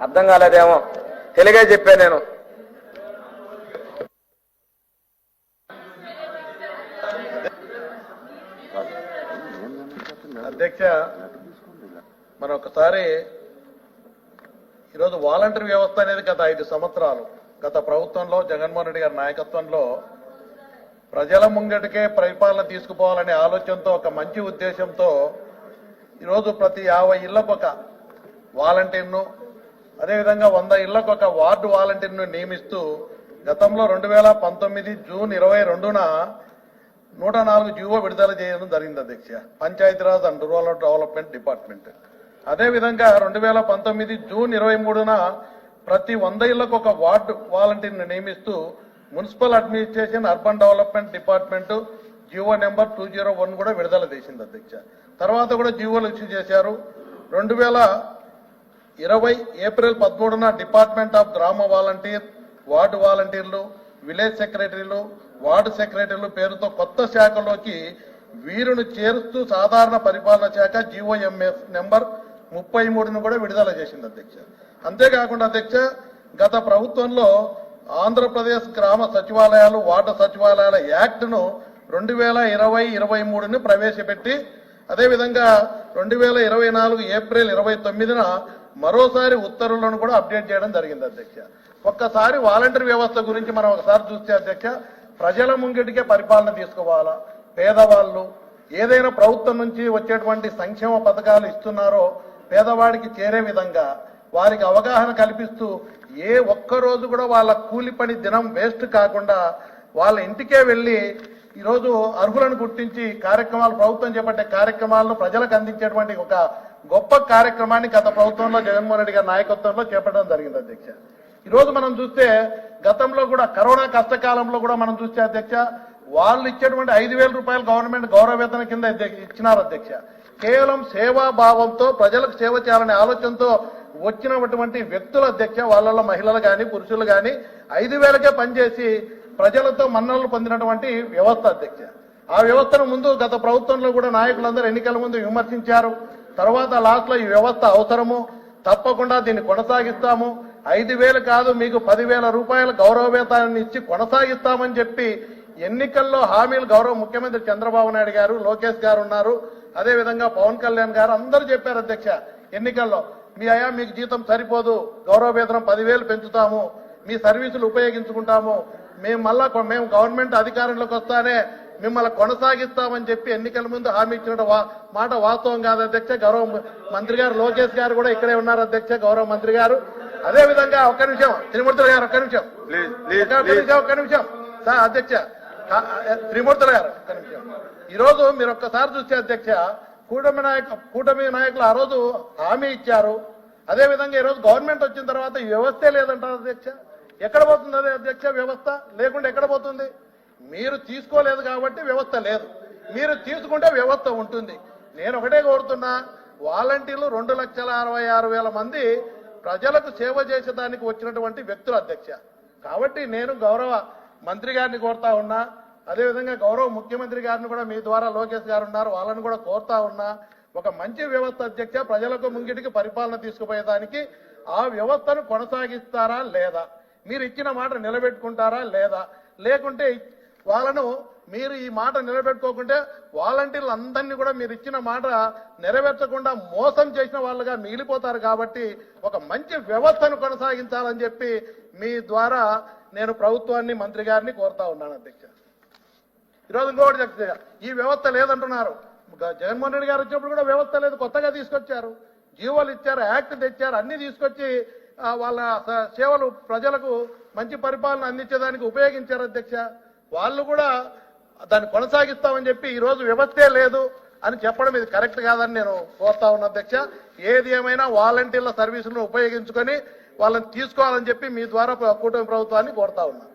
అర్థం కాలేదేమో. తెలుగే చెప్పా నేను. అధ్యక్ష మన ఒకసారి ఈరోజు వాలంటరీ వ్యవస్థ అనేది గత ఐదు సంవత్సరాలు గత ప్రభుత్వంలో జగన్మోహన్ రెడ్డి గారి నాయకత్వంలో ప్రజల ముంగటికే పరిపాలన తీసుకుపోవాలనే ఆలోచనతో ఒక మంచి ఉద్దేశంతో ఈరోజు ప్రతి యాభై ఇళ్ళకు ఒక వాలంటీర్ను అదేవిధంగా వంద ఇళ్ళకు ఒక వార్డు వాలంటీర్ను నియమిస్తూ గతంలో రెండు వేల పంతొమ్మిది జూన్ ఇరవై రెండున నూట నాలుగు జీవో విడుదల చేయడం జరిగింది అధ్యక్ష. Panchayati Raj and rural development department. అదేవిధంగా రెండు వేల పంతొమ్మిది జూన్ ఇరవై మూడున ప్రతి వంద ఇళ్ళకు ఒక వార్డు వాలంటీర్ని నియమిస్తూ municipal administration urban development department GO number two zero one కూడా విడుదల చేసింది అధ్యక్ష. తర్వాత కూడా జీవోలు ఇష్యూ చేశారు. రెండు వేల ఇరవై ఏప్రిల్ పదమూడున డిపార్ట్మెంట్ ఆఫ్ గ్రామ వాలంటీర్ వార్డు వాలంటీర్లు విలేజ్ సెక్రటరీలు వార్డు సెక్రటరీలు పేరుతో కొత్త శాఖలోకి వీరును చేరుస్తూ సాధారణ పరిపాలన శాఖ జీఓఎంఎస్ నెంబర్ ముప్పై మూడును కూడా విడుదల చేసింది అధ్యక్ష. అంతేకాకుండా అధ్యక్ష గత ప్రభుత్వంలో ఆంధ్రప్రదేశ్ గ్రామ సచివాలయాలు వార్డు సచివాలయాల యాక్ట్ను రెండు వేల ఇరవై ఇరవై మూడుని ప్రవేశపెట్టి అదేవిధంగా రెండు వేల ఇరవై నాలుగు ఏప్రిల్ ఇరవై తొమ్మిదిన మరోసారి ఉత్తర్వులను కూడా అప్డేట్ చేయడం జరిగింది అధ్యక్ష. ఒక్కసారి వాలంటరీ వ్యవస్థ గురించి మనం ఒకసారి చూస్తే అధ్యక్ష ప్రజల ముంగిటికే పరిపాలన తీసుకోవాలా? పేదవాళ్ళు ఏదైనా ప్రభుత్వం నుంచి వచ్చేటువంటి సంక్షేమ పథకాలు ఇస్తున్నారో పేదవాడికి చేరే విధంగా వారికి అవగాహన కల్పిస్తూ ఏ ఒక్క రోజు కూడా వాళ్ళ కూలి పని దినం వేస్ట్ కాకుండా వాళ్ళ ఇంటికే వెళ్ళి ఈరోజు అర్హులను గుర్తించి కార్యక్రమాలు ప్రభుత్వం చేపట్టే కార్యక్రమాలను ప్రజలకు అందించేటువంటి ఒక గొప్ప కార్యక్రమాన్ని గత ప్రభుత్వంలో జగన్మోహన్ రెడ్డి గారి నాయకత్వంలో చేపట్టడం జరిగింది అధ్యక్ష. ఈరోజు మనం చూస్తే గతంలో కూడా కరోనా కష్టకాలంలో కూడా మనం చూస్తే అధ్యక్ష వాళ్ళు ఇచ్చేటువంటి ఐదు వేల రూపాయలు గవర్నమెంట్ గౌరవ వేతన కింద ఇచ్చినారు అధ్యక్ష. కేవలం సేవాభావంతో ప్రజలకు సేవ చేయాలనే ఆలోచనతో వచ్చినటువంటి వ్యక్తుల అధ్యక్ష వాళ్ళలో మహిళలు కానీ పురుషులు కానీ ఐదు వేలకే పనిచేసి ప్రజలతో మన్ననలు పొందినటువంటి వ్యవస్థ అధ్యక్ష. ఆ వ్యవస్థను ముందు గత ప్రభుత్వంలో కూడా నాయకులందరూ ఎన్నికల ముందు విమర్శించారు. తర్వాత లాస్ట్లో ఈ వ్యవస్థ అవసరము తప్పకుండా దీన్ని కొనసాగిస్తాము. ఐదు వేలు కాదు మీకు పదివేల రూపాయల గౌరవ వేతనాన్ని ఇచ్చి కొనసాగిస్తామని చెప్పి ఎన్నికల్లో హామీలు గౌరవ ముఖ్యమంత్రి చంద్రబాబు నాయుడు గారు లోకేష్ గారు ఉన్నారు. అదే విధంగా పవన్ కళ్యాణ్ గారు అందరూ చెప్పారు అధ్యక్ష ఎన్నికల్లో మీ అయ్యా మీకు జీతం సరిపోదు గౌరవ వేతనం పదివేలు పెంచుతాము మీ సర్వీసులు ఉపయోగించుకుంటాము మేము మళ్ళా మేము గవర్నమెంట్ అధికారంలోకి వస్తానే మిమ్మల్ని కొనసాగిస్తామని చెప్పి ఎన్నికల ముందు హామీ ఇచ్చిన మాట వాస్తవం కాదు అధ్యక్ష. గౌరవ మంత్రి గారు లోకేష్ గారు కూడా ఇక్కడే ఉన్నారు అధ్యక్ష గౌరవ మంత్రి గారు. అదే విధంగా ఒక్క నిమిషం త్రిమూర్తులు గారు ఒక్క నిమిషం. ఒక్క నిమిషం సార్ అధ్యక్ష త్రిమూర్తులు గారు ఒక్క నిమిషం. ఈ రోజు మీరు ఒక్కసారి చూస్తే అధ్యక్ష కూటమి నాయక కూటమి నాయకులు ఆ రోజు హామీ ఇచ్చారు. అదే విధంగా ఈ రోజు గవర్నమెంట్ వచ్చిన తర్వాత ఈ వ్యవస్థే లేదంటారు అధ్యక్ష? ఎక్కడ పోతుంది అదే అధ్యక్ష వ్యవస్థ? లేకుండా ఎక్కడ పోతుంది? మీరు తీసుకోలేదు కాబట్టి వ్యవస్థ లేదు. మీరు తీసుకుంటే వ్యవస్థ ఉంటుంది. నేను ఒకటే కోరుతున్నా వాలంటీర్లు రెండు లక్షల అరవై ఆరు వేల మంది ప్రజలకు సేవ చేసేదానికి వచ్చినటువంటి వ్యక్తులు అధ్యక్ష. కాబట్టి నేను గౌరవ మంత్రి గారిని కోరుతా ఉన్నా అదేవిధంగా గౌరవ ముఖ్యమంత్రి గారిని కూడా మీ ద్వారా లోకేష్ గారు ఉన్నారు వాళ్ళని కూడా కోరుతా ఉన్నా ఒక మంచి వ్యవస్థ అధ్యక్ష ప్రజలకు ముంగిటికి పరిపాలన తీసుకుపోయేదానికి ఆ వ్యవస్థను కొనసాగిస్తారా లేదా? మీరు ఇచ్చిన మాట నిలబెట్టుకుంటారా లేదా? లేకుంటే వాళ్ళను మీరు ఈ మాట నిలబెట్టుకోకుంటే వాలంటీర్లు అందరినీ కూడా మీరు ఇచ్చిన మాట నెరవేర్చకుండా మోసం చేసిన వాళ్ళుగా మిగిలిపోతారు కాబట్టి ఒక మంచి వ్యవస్థను కొనసాగించాలని చెప్పి మీ ద్వారా నేను ప్రభుత్వాన్ని మంత్రి గారిని కోరుతా ఉన్నాను అధ్యక్ష. ఈరోజు ఇంకొకటి చెప్తే ఈ వ్యవస్థ లేదంటున్నారు. జగన్మోహన్ రెడ్డి గారు వచ్చినప్పుడు కూడా వ్యవస్థ లేదు కొత్తగా తీసుకొచ్చారు. జీవోలు ఇచ్చారు యాక్ట్ తెచ్చారు అన్ని తీసుకొచ్చి వాళ్ళ సేవలు ప్రజలకు మంచి పరిపాలన అందించేదానికి ఉపయోగించారు అధ్యక్ష. వాళ్ళు కూడా దాన్ని కొనసాగిస్తామని చెప్పి ఈరోజు వ్యవస్థే లేదు అని చెప్పడం ఇది కరెక్ట్ కాదని నేను కోరుతా ఉన్నా అధ్యక్ష. ఏది ఏమైనా వాలంటీర్ల సర్వీసులను ఉపయోగించుకొని వాళ్ళని తీసుకోవాలని చెప్పి మీ ద్వారా కూటమి ప్రభుత్వాన్ని కోరుతా ఉన్నా.